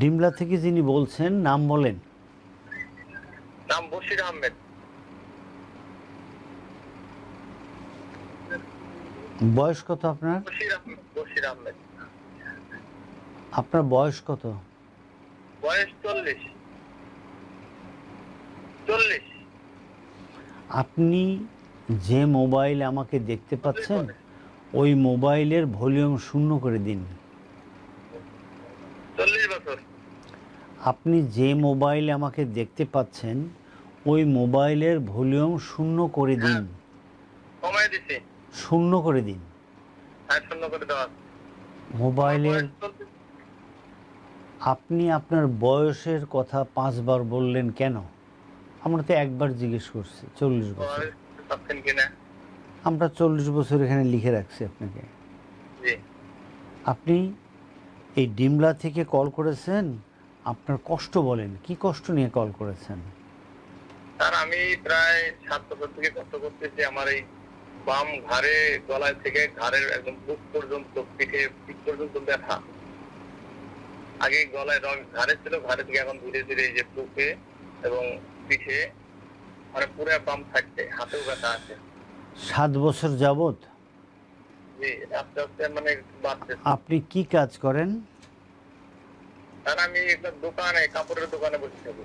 ডিমলা থেকে যিনি বলছেন নাম বলেন। নাম বশির আহমেদ। বয়স কত আপনার? বশির আহমেদ আপনার বয়স কত? বয়স চল্লিশ। চল্লিশ। আপনি যে মোবাইল আমাকে দেখতে পাচ্ছেন ওই মোবাইলের ভলিউম শূন্য করে দিন চল্লিশ বছর আপনি যে মোবাইল আমাকে দেখতে পাচ্ছেন ওই মোবাইলের ভলিউম শূন্য করে দিন। কমাই দিছি শূন্য করে দিন। হ্যাঁ শূন্য করে দেওয়া মোবাইলের আপনি আপনার বয়সের কথা পাঁচবার বললেন কেন? আমরা তো একবার জিজ্ঞেস করছি চল্লিশ বছর। আমরা চল্লিশ বছর এখানে লিখে রাখছি আপনাকে। আপনি এই ডিমলা থেকে কল করেছেন? আপনার কষ্ট বলেন কি কষ্ট নিয়ে কল করেছেন? স্যার আমি প্রায় সাত বছর থেকে কষ্ট করতেছি আমার এই বাম ঘাড়ে গলায় থেকে ঘাড়ের একদম বুক পর্যন্ত পিঠে পিঠ পর্যন্ত ব্যথা। আগে গলায় রং ঘাড়ে ছিল ঘাড়ে থেকে এখন ধীরে ধীরে এই যে বুকে এবং পিঠে মানে পুরো বাম থাকছে হাতেও ব্যথা আছে। সাত বছর যাবত জি আস্তে আস্তে মানে বাড়ছে আপনি কি কাজ করেন? স্যার আমি একটা দোকানে কাপড়ের দোকানে বসে থাকি।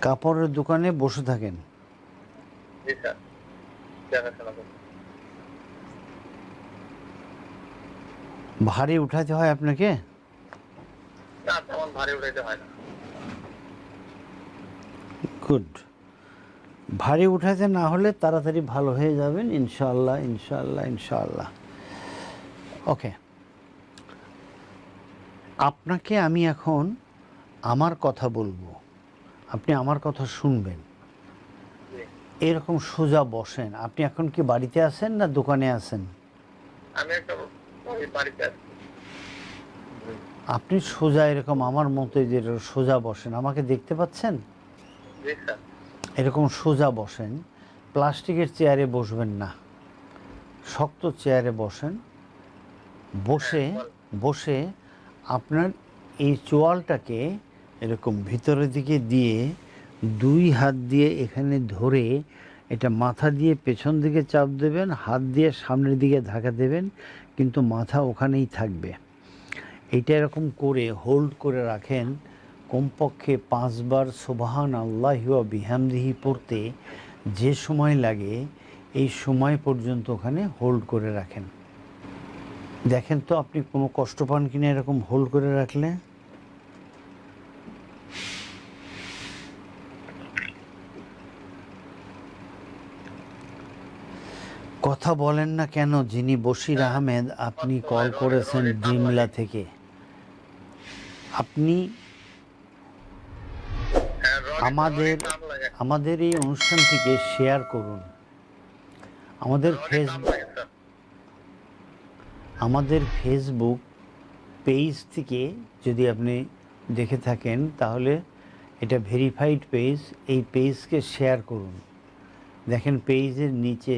কাপড়ের দোকানে বসে থাকেন? জি স্যার। দেখাশোনা করি। ভারী উঠাতে হয় আপনাকে? না তেমন ভারী উঠাইতে হয় না। গুড। ভারী উঠাতে না হলে তাড়াতাড়ি ভালো হয়ে যাবেন ইনশাআল্লাহ ইনশাআল্লাহ ইনশাল্লাহ ওকে। আপনাকে আমি এখন আমার কথা বলব। আপনি আমার কথা শুনবেন। এরকম সোজা বসেন। আপনি এখন কি বাড়িতে আছেন না দোকানে আছেন? আপনি সোজা এরকম আমার মতো যে সোজা বসেন। আমাকে দেখতে পাচ্ছেন? এরকম সোজা বসেন। প্লাস্টিকের চেয়ারে বসবেন না। শক্ত চেয়ারে বসেন। বসে বসে আপনার এই চোয়ালটাকে এরকম ভিতরের দিকে দিয়ে দুই হাত দিয়ে এখানে ধরে এটা মাথা দিয়ে পেছন দিকে চাপ দেবেন, হাত দিয়ে সামনের দিকে ধাক্কা দেবেন, কিন্তু মাথা ওখানেই থাকবে। এটা এরকম করে হোল্ড করে রাখেন, কমপক্ষে পাঁচবার সোবাহান আল্লাহ বিহামদিহি পড়তে যে সময় লাগে, এই সময় পর্যন্ত ওখানে হোল্ড করে রাখেন। দেখেন তো আপনি কোনো কষ্ট পান কিনা এরকম হোল্ড করে রাখলে কথা বলেন না কেন যিনি বশির আহমেদ আপনি কল করেছেন ডিমলা থেকে আপনি আমাদের। আমাদের এই অনুষ্ঠানটিকে শেয়ার করুন আমাদের ফেসবুক। আমাদের ফেসবুক পেজ থেকে যদি আপনি দেখে থাকেন, তাহলে এটা ভেরিফাইড পেজ এই পেজকে শেয়ার করুন। দেখেন পেজের নিচে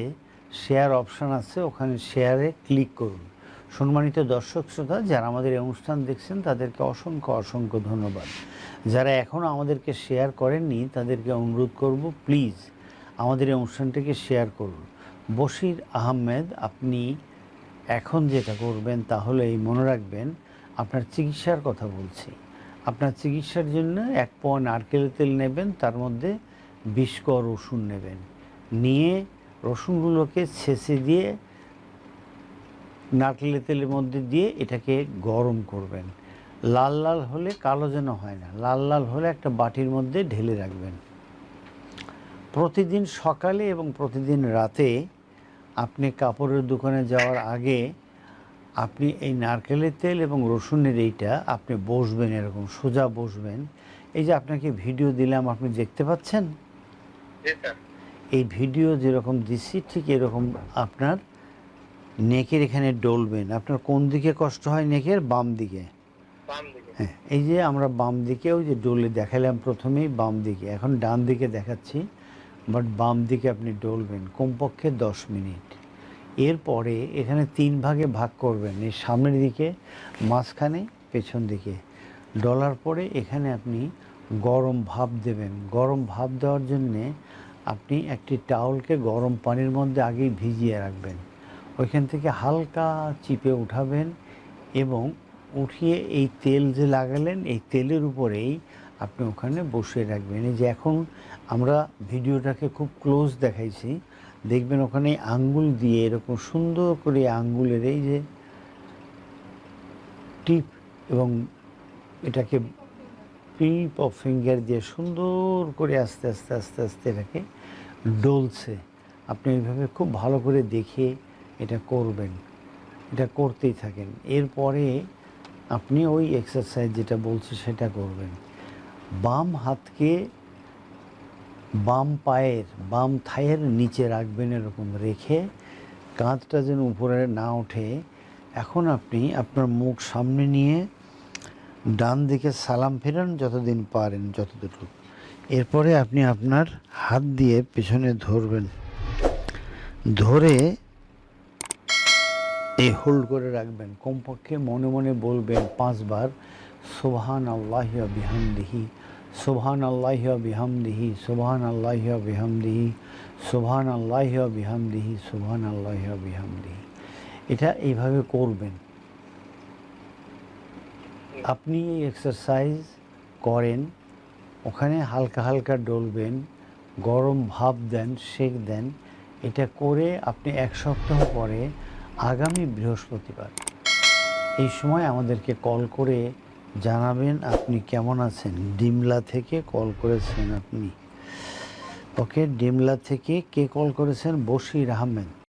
শেয়ার অপশান আছে, ওখানে শেয়ারে ক্লিক করুন। সম্মানিত দর্শক শ্রোতা, যারা আমাদের এই অনুষ্ঠান দেখছেন, তাদেরকে অসংখ্য অসংখ্য ধন্যবাদ। যারা এখনও আমাদেরকে শেয়ার করেননি, তাদেরকে অনুরোধ করব প্লিজ আমাদের এই অনুষ্ঠানটিকে শেয়ার করুন। বশির আহমেদ, আপনি এখন যেটা করবেন তাহলে এই মনে রাখবেন, আপনার চিকিৎসার কথা বলছি। আপনার চিকিৎসার জন্য এক পোয়া নারকেলের তেল নেবেন, তার মধ্যে বিশ রসুন নেবেন। নিয়ে রসুনগুলোকে ছেঁচে দিয়ে নারকেলের তেলের মধ্যে দিয়ে এটাকে গরম করবেন। লাল লাল হলে কালো যেন হয় না, লাল লাল হলে একটা বাটির মধ্যে ঢেলে রাখবেন। প্রতিদিন সকালে এবং প্রতিদিন রাতে আপনি কাপড়ের দোকানে যাওয়ার আগে আপনি এই নারকেলের তেল এবং রসুনের এইটা আপনি বসবেন এরকম সোজা বসবেন। এই যে আপনাকে ভিডিও দিলাম আপনি দেখতে পাচ্ছেন? এই ভিডিও যেরকম দিচ্ছি ঠিক এরকম আপনার নেকের এখানে ডলবেন। আপনার কোন দিকে কষ্ট হয় নেকের? বাম দিকে। হ্যাঁ এই যে আমরা বাম দিকে ওই যে ডলে দেখালাম প্রথমেই বাম দিকে। এখন ডান দিকে দেখাচ্ছি। বাট বাম দিকে আপনি ডলবেন, কমপক্ষে দশ মিনিট। এরপরে এখানে তিন ভাগে ভাগ করবেন, এই সামনের দিকে, মাঝখানে, পেছন দিকে। ডলার পরে এখানে আপনি গরম ভাপ দেবেন। গরম ভাপ দেওয়ার জন্যে আপনি একটি টাওয়ালকে গরম পানির মধ্যে আগেই ভিজিয়ে রাখবেন। ওইখান থেকে হালকা চিপে উঠাবেন এবং উঠিয়ে এই তেল যে লাগালেন, এই তেলের উপরেই আপনি ওখানে বসিয়ে রাখবেন। এই যে এখন আমরা ভিডিওটাকে খুব ক্লোজ দেখাইছি, দেখবেন ওখানে আঙ্গুল দিয়ে এরকম সুন্দর করে আঙ্গুলের এই যে টিপ এবং এটাকে টিপ অফ ফিঙ্গার দিয়ে সুন্দর করে আস্তে আস্তে আস্তে আস্তে এটাকে ডলছে। আপনি এইভাবে খুব ভালো করে দেখে এটা করবেন। এটা করতেই থাকেন। এরপরে আপনি ওই এক্সারসাইজ যেটা বলছি সেটা করবেন। বাম হাতকে বাম পায়ের, বাম থায়ের নিচে রাখবেন এরকম রেখে কাঁধটা যেন উপরে না ওঠে। এখন আপনি আপনার মুখ সামনে নিয়ে ডান দিকে সালাম ফেরান যতদিন পারেন যতটুকু এরপরে আপনি আপনার হাত দিয়ে পেছনে ধরবেন। ধরে এই হোল্ড করে রাখবেন। কমপক্ষে মনে মনে বলবেন পাঁচবার সোহান আল্লাহ বিহামদিহি সোহান আল্লাহ বিহামদিহি সোহান আল্লাহ বিহামদিহি সোহান আল্লাহ বিহামদিহি সোহান আল্লাহ বিহামদিহি। এটা এইভাবে করবেন। আপনি এই এক্সারসাইজ করেন, ওখানে হালকা হালকা ডলবেন, গরম ভাপ দেন, সেক দেন, এটা করে আপনি এক সপ্তাহ পরে আগামী বৃহস্পতিবার, এই সময় আমাদেরকে কল করে জানাবেন আপনি কেমন আছেন? ডিমলা থেকে কল করেছেন আপনি। ওকে, ডিমলা থেকে কে কল করেছেন? বশির আহমেদ।